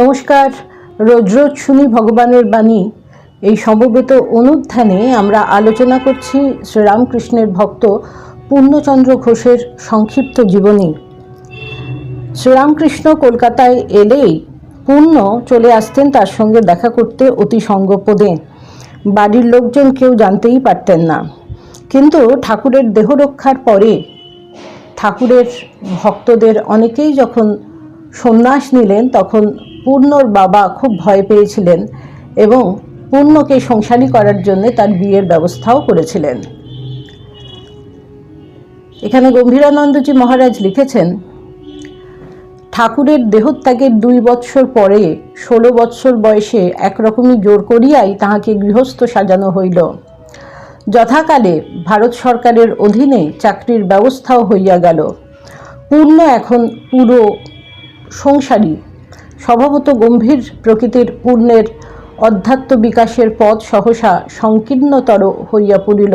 নমস্কার। রোজ রোজ শুনি ভগবানের বাণী। এই সমবেত অনুধ্যানে আমরা আলোচনা করছি শ্রীরামকৃষ্ণের ভক্ত পূর্ণচন্দ্র ঘোষের সংক্ষিপ্ত জীবনী। শ্রীরামকৃষ্ণ কলকাতায় এলেই পূর্ণ চলে আসতেন তার সঙ্গে দেখা করতে অতি সঙ্গপদে। বাড়ির লোকজন কেউ জানতেই পারতেন না। কিন্তু ঠাকুরের দেহ রক্ষার পরে ঠাকুরের ভক্তদের অনেকেই যখন সন্ন্যাস নিলেন, তখন পূর্ণর বাবা খুব ভয় পেয়েছিলেন এবং পূর্ণকে সংসারী করার জন্য তার বিয়ের ব্যবস্থাও করেছিলেন। এখানে গম্ভীরানন্দজি মহারাজ লিখেছেন, ঠাকুরের দেহত্যাগের দুই বৎসর পরে ষোলো বৎসর বয়সে একরকমই জোর করিয়াই তাহাকে গৃহস্থ সাজানো হইল। যথাকালে ভারত সরকারের অধীনে চাকরির ব্যবস্থাও হইয়া গেল। পূর্ণ এখন পুরো সংসারী স্বভাবত গম্ভীর প্রকৃতির পূর্ণের অধ্যাত্ম বিকাশের পথ সহসা সংকীর্ণতর হইয়া পড়িল।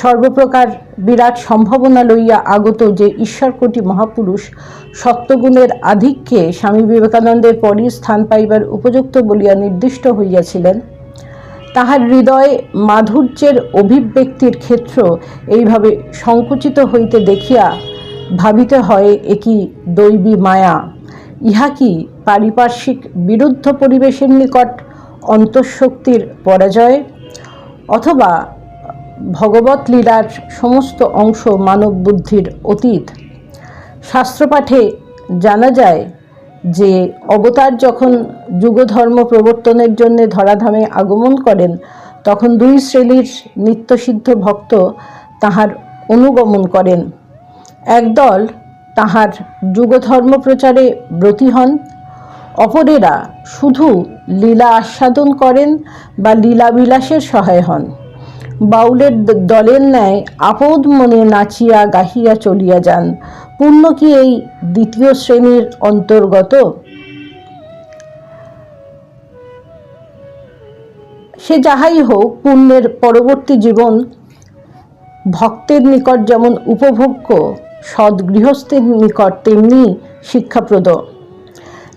সর্বপ্রকার বিরাট সম্ভাবনা লইয়া আগত যে ঈশ্বরকোটি মহাপুরুষ সত্যগুণের আধিক্যে স্বামী বিবেকানন্দের পরই স্থান পাইবার উপযুক্ত বলিয়া নির্দিষ্ট হইয়াছিলেন, তাহার হৃদয়ে মাধুর্যের অভিব্যক্তির ক্ষেত্র এইভাবে সংকুচিত হইতে দেখিয়া ভাবিতে হয় একই দৈবী মায়া? ইহা কি পারিপার্শ্বিক বিরুদ্ধ পরিবেশের নিকট অন্তঃশক্তির পরাজয় অথবা ভগবত লীলার সমস্ত অংশ মানব বুদ্ধির অতীত। শাস্ত্রপাঠে জানা যায় যে, অবতার যখন যুগধর্ম প্রবর্তনের জন্য ধরাধামে আগমন করেন, তখন দুই শ্রেণির নিত্যসিদ্ধ ভক্ত তাহার অনুগমন করেন। একদল তাহার যুগধর্ম প্রচারে ব্রতী হন অপরেরা শুধু লীলা আস্বাদন করেন বা লীলাবিলাসের সহায় হন। বাউলের দলের ন্যায় আপদ মনে নাচিয়া গাহিয়া চলিয়া যান। পূর্ণ কি এই দ্বিতীয় শ্রেণির অন্তর্গত? সে যাহাই হোক, পুণ্যের পরবর্তী জীবন ভক্তের নিকট যেমন উপভোগ্য সৎ গৃহস্থের নিকট তেমনি শিক্ষাপ্রদ।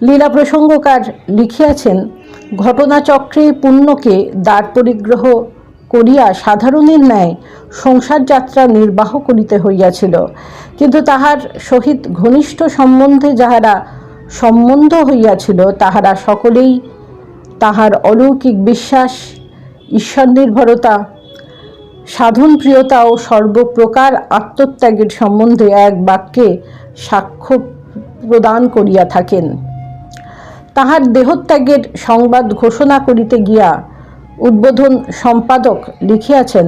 লীলা প্রসঙ্গকার লিখিয়াছেন, ঘটনাচক্রে পুণ্যকে দ্বার পরিগ্রহ করিয়া সাধারণের ন্যায় সংসার যাত্রা নির্বাহ করিতে হইয়াছিল। কিন্তু তাহার সহিত ঘনিষ্ঠ সম্বন্ধে যাহারা সম্বন্ধ হইয়াছিল, তাহারা সকলেই তাহার অলৌকিক বিশ্বাস ঈশ্বর নির্ভরতা সাধন প্রিয়তা ও সর্বপ্রকার আত্মত্যাগের সম্বন্ধে এক বাক্যে সাক্ষ্য প্রদান করিয়া থাকেন। তাহার দেহত্যাগের সংবাদ ঘোষণা করিতে গিয়া উদ্বোধন সম্পাদক লিখিয়াছেন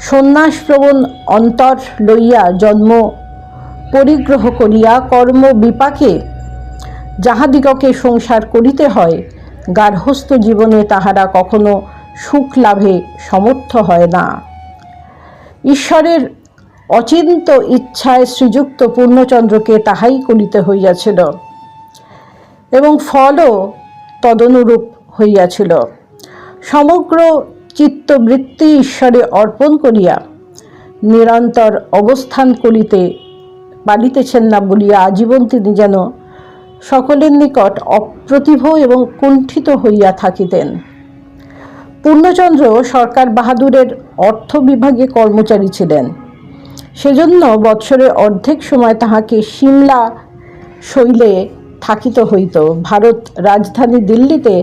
সন্ন্যাসপ্রবণ অন্তর লইয়া জন্ম, পরিগ্রহ করিয়া কর্ম বিপাকে যাহাদিগকে সংসার করিতে হয় গার্হস্থ জীবনে তাহারা কখনো সুখ লাভে সমর্থ হয় না। ঈশ্বরের অচিন্ত ইচ্ছায় শ্রীযুক্ত পূর্ণচন্দ্রকে তাহাই করিতে হইয়াছিল। এবং ফলও তদনুরূপ হইয়াছিল। সমগ্র চিত্তবৃত্তি ঈশ্বরে অর্পণ করিয়া নিরন্তর অবস্থান করিতে পারিতেছেন না বলিয়া আজীবন তিনি যেন সকলের নিকট অপ্রতিভ এবং কুণ্ঠিত হইয়া থাকিতেন। পূর্ণচন্দ্র সরকার বাহাদুরের অর্থ বিভাগে কর্মচারী ছিলেন। সেজন্য বৎসরের অর্ধেক সময় তাহাকে সিমলা শৈলে থাকিতে হইত, ভারত রাজধানী দিল্লিতে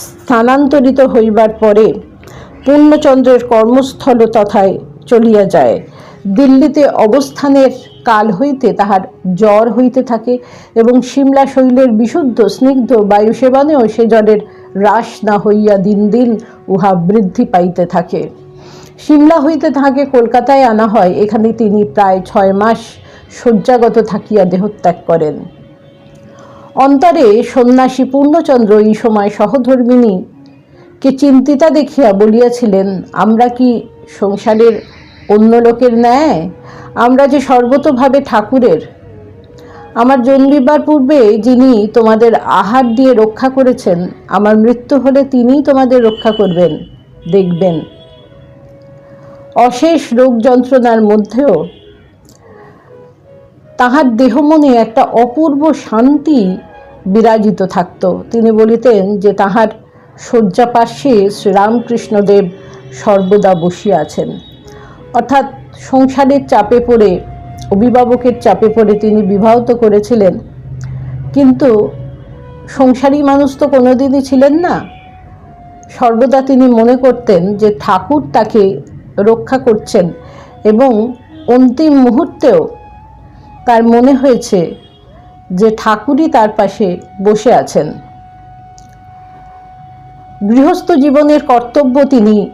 স্থানান্তরিত হইবার পরে পূর্ণচন্দ্রের কর্মস্থল তথায় চলিয়া যায়। দিল্লিতে অবস্থানের কাল হইতে তাহার জ্বর হইতে থাকে এবং সিমলা শৈলের বিশুদ্ধ, স্নিগ্ধ বায়ু সেবনেও সে জ্বরের হ্রাস না হইয়া দিন দিন উহা বৃদ্ধি পাইতে থাকে। সিমলা হইতে তাহাকে কলকাতায় আনা হয়, এখানে তিনি প্রায় ছয় মাস শয্যাগত থাকিয়া দেহত্যাগ করেন। অন্তরে সন্ন্যাসী পূর্ণচন্দ্র এই সময় সহধর্মিনী কে চিন্তিতা দেখিয়া বলিয়াছিলেন, আমরা কি সংসারের অন্য লোকের ন্যায়? আমরা যে সর্বতভাবে ঠাকুরের। আমার জন্মিবার পূর্বে যিনি তোমাদের আহার দিয়ে রক্ষা করেছেন, আমার মৃত্যু হলে তিনিই তোমাদের রক্ষা করবেন, দেখবেন। অশেষ রোগ যন্ত্রণার মধ্যেও তাহার দেহ মনে একটা অপূর্ব শান্তি বিরাজিত থাকত। তিনি বলিতেন যে তাহার শয্যাপার্শ্বে শ্রীরামকৃষ্ণদেব সর্বদা বসিয়া আছেন। অর্থাৎ সংসারের চাপে পড়ে, অভিভাবকের চাপে পড়ে তিনি বিবাহত করেছিলেন। কিন্তু সংসারী মানুষ তো কোনোদিনই ছিলেন না। সর্বদা তিনি মনে করতেন যে ঠাকুর তাকে রক্ষা করছেন এবং অন্তিম মুহূর্তেও তার মনে হয়েছে যে ঠাকুরই তার পাশে বসে আছেন। গৃহস্থ জীবনের কর্তব্য তিনি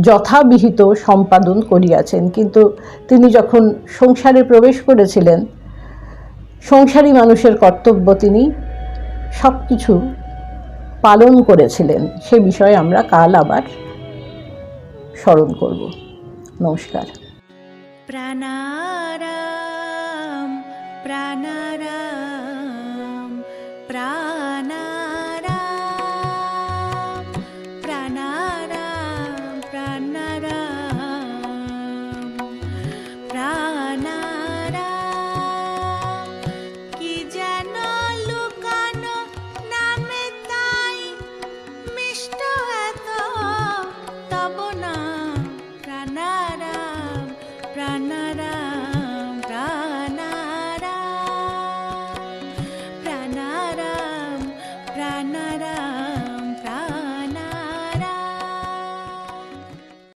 যথাবিহিত সম্পাদন করিয়াছেন। কিন্তু তিনি যখন সংসারে প্রবেশ করেছিলেন, সংসারী মানুষের কর্তব্য তিনি সব কিছু পালন করেছিলেন। সে বিষয়ে আমরা কাল আবার স্মরণ করব। নমস্কার। প্রাণারা प्राणाराम प्राणाराम